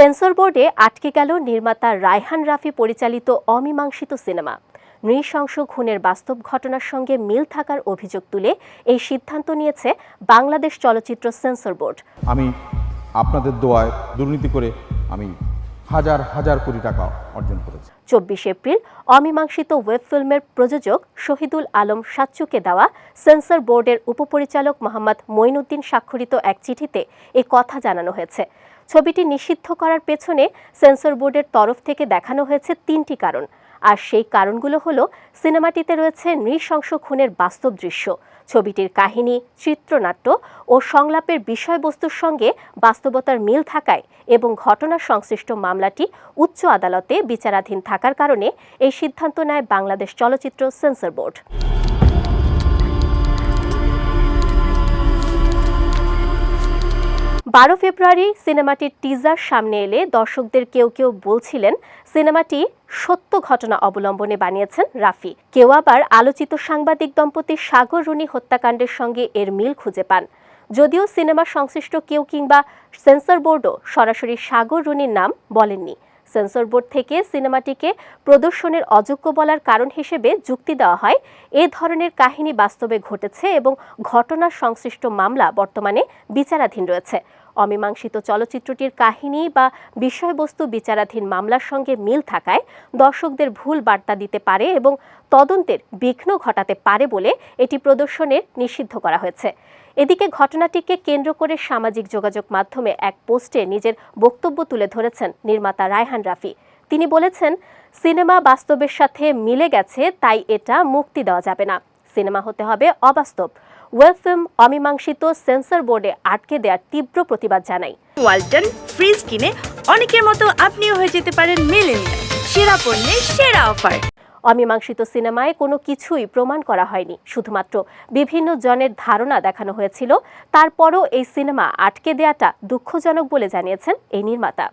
Sensor বোর্ডে আটকে গেল নির্মাতা রায়হান রাফি পরিচালিত অমীমাংসিত সিনেমা। নৃশংস খুনের বাস্তব ঘটনার সঙ্গে মিল থাকার অভিযোগ তুলে এই সিদ্ধান্ত নিয়েছে বাংলাদেশ চলচ্চিত্র সেন্সর বোর্ড। আমি আপনাদের দোয়ায় দুর্নীতি করে আমি হাজার হাজার কোটি টাকা অর্জন করেছি। চব্বিশ এপ্রিল অমীমাংসিত ওয়েব ফিল্মের প্রযোজক শহীদুল আলম সাচ্চুকে দেওয়া সেন্সর বোর্ডের উপপরিচালক মোহাম্মদ মঈনুদ্দিন স্বাক্ষরিত এক চিঠিতে এ কথা জানানো হয়েছে। ছবিটি নিষিদ্ধ করার পেছনে সেন্সর বোর্ডের তরফ থেকে দেখানো হয়েছে তিনটি কারণ। আর সেই কারণগুলো হলো, সিনেমাটিতে রয়েছে নৃশংস খুনের বাস্তব দৃশ্য, ছবিটির কাহিনী, চিত্রনাট্য ও সংলাপের বিষয়বস্তুর সঙ্গে বাস্তবতার মিল থাকায় এবং ঘটনা সংশ্লিষ্ট মামলাটি উচ্চ আদালতে বিচারাধীন থাকার কারণে এই সিদ্ধান্ত নেয় বাংলাদেশ চলচ্চিত্র সেন্সর বোর্ড। বারো ফেব্রুয়ারি সিনেমাটির টিজার সামনে এলে দর্শকদের কেউ কেউ বলছিলেন, সিনেমাটি সত্য ঘটনা অবলম্বনে বানিয়েছেন রাফি। কেউ আবার আলোচিত সাংবাদিক দম্পতি সাগর রুনি হত্যাকাণ্ডের সঙ্গে এর মিল খুঁজে পান। যদিও সিনেমা সংশ্লিষ্ট কেউ কিংবা সেন্সর বোর্ডও সরাসরি সাগর রুনির নাম বলেননি। সেন্সর বোর্ড থেকে সিনেমাটিকে প্রদর্শনের অযোগ্য বলার কারণ হিসেবে যুক্তি দেওয়া হয়। এ ধরনের কাহিনী বাস্তবে ঘটেছে এবং ঘটনার সংশ্লিষ্ট মামলা বর্তমানে বিচারাধীন রয়েছে। অমীমাংসিত চলচ্চিত্রটির কাহিনী বা বিষয়বস্তু বিচারাধীন মামলার সঙ্গে মিল থাকায় দর্শকদের ভুল বার্তা দিতে পারে এবং তদন্তের বিঘ্ন ঘটাতে পারে বলে এটি প্রদর্শনের নিষিদ্ধ করা হয়েছে। এদিকে ঘটনাটিকে কেন্দ্র করে সামাজিক যোগাযোগ মাধ্যমে এক পোস্টে নিজের বক্তব্য তুলে ধরেছেন নির্মাতা রায়হান রাফি। তিনি বলেছেন, সিনেমা বাস্তবের সাথে মিলে গেছে, তাই এটা মুক্তি দেওয়া যাবে না। সিনেমা হতে হবে অবাস্তব। ওয়েব ফিল্ম অমীমাংসিত সেন্সর বোর্ডে আটকে দেওয়ার তীব্র প্রতিবাদ জানাই। ওয়ালটন ফ্রিজ কিনে অনেকের মতো আপনিও হয়ে যেতে পারেন মেলেনিয়া সেরা পণ্যের সেরা অফার। অমীমাংসিত সিনেমায় কোনো কিছুই প্রমাণ করা হয়নি। শুধুমাত্র বিভিন্ন জনের ধারণা দেখানো হয়েছিল। তারপরও এই সিনেমা আটকে দেয়াটা দুঃখজনক বলে জানিয়েছেন এই নির্মাতা।